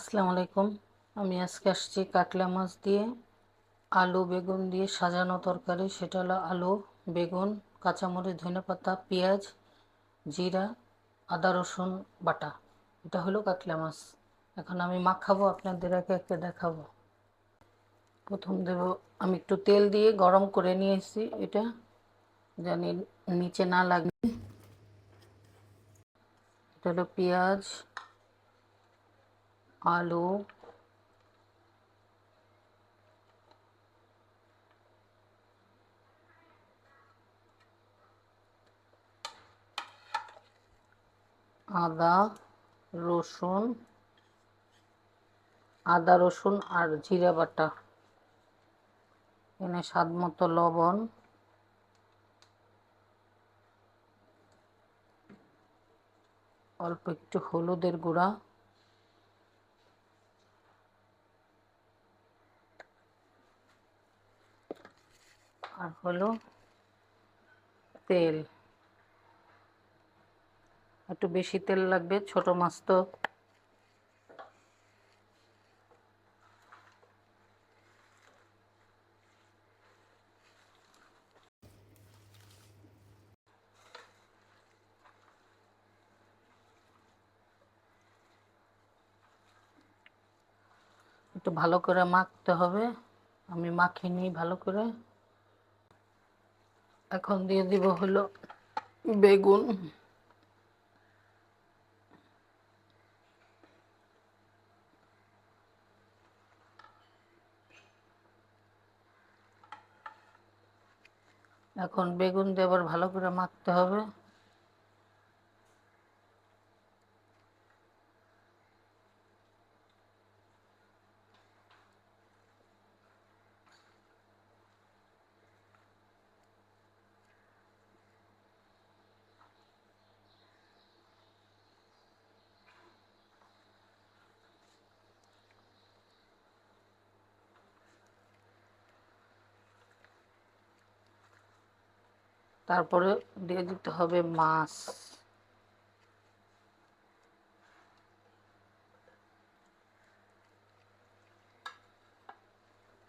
আসসালামু আলাইকুম। আমি আজকে আসছি কাতলা মাছ দিয়ে আলু বেগুন দিয়ে সাজানো তরকারি। সেটা হলো আলু, বেগুন, কাঁচামরিচ, ধনেপাতা, পেঁয়াজ, জিরা, আদা, রসুন, বাটা। এটা হলো কাতলা মাছ। এখন আমি মাখাবো, আপনাদের একে একে দেখাবো। প্রথম দেব, আমি একটু তেল দিয়ে গরম করে নিয়েছি এটা। জানি নিচে না লাগে এটা হলো পেঁয়াজ আলু। আদা, রসুন আদা, রসুন আর জিরা বাটা। এনে স্বাদ মতো লবণ। অল্প একটু হলুদের গুঁড়া। আর হলো তেল। একটু বেশি তেল লাগবে, ছোট মাছ তো। একটু ভালো করে মাখতে হবে। আমি মাখিয়ে নিই ভালো করে। এখন দিয়ে দিব হলো বেগুন। এখন বেগুন দিয়ে আবার ভালো করে মাখতে হবে। তারপরে দিয়ে দিতে হবে মাছ।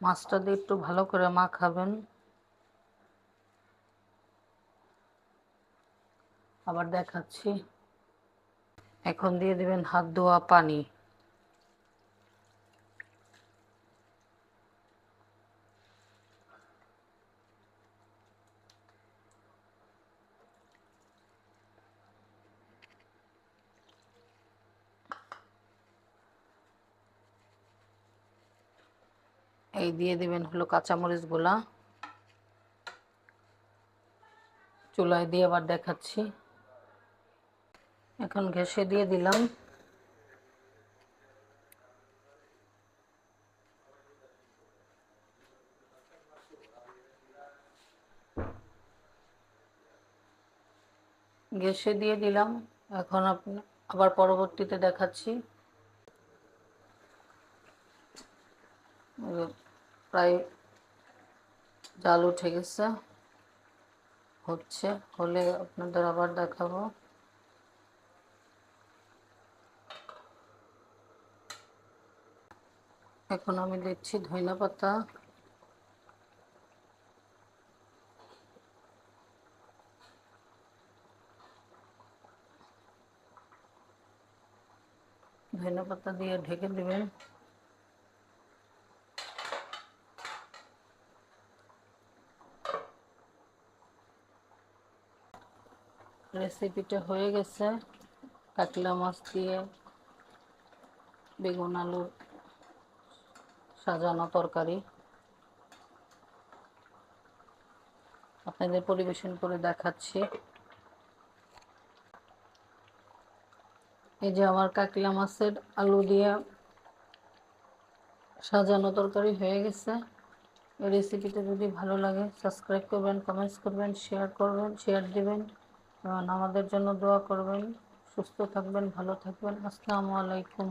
মাছটা দিয়ে একটু ভালো করে মাখাবেন। আবার দেখাচ্ছি। এখন দিয়ে দিবেন হাত ধোয়া পানি। এই দিয়ে দিবেন হলো কাঁচামরিচগুলা চুলায় দিয়ে আবার দেখাচ্ছি। এখন ঘেসে দিয়ে দিলাম। গ্যাসে দিয়ে দিলাম। এখন আবার পরবর্তীতে দেখাচ্ছি। প্রায় জাল উঠে গেছে। হচ্ছে, হলে আপনাদের আবার দেখাবো। এখন আমি দিচ্ছি ধইনা পাতা। ধইনা পাতা দিয়ে ঢেকে দিবেন। রেসিপিটা হয়ে গেছে। কাতলা মাছ দিয়ে বেগুন আলুর সাজানো তরকারি। আপনাদের পরিবেশন করে দেখাচ্ছি। এই যে আমার কাকলা মাছের আলু দিয়ে সাজানো তরকারি হয়ে গেছে। রেসিপিটা যদি ভালো লাগে, সাবস্ক্রাইব করবেন কমেন্টস করবেন শেয়ার করবেন শেয়ার দিবেন। আমাদের জন্য দোয়া করবেন। সুস্থ থাকবেন ভালো থাকবেন। আসসালামু আলাইকুম।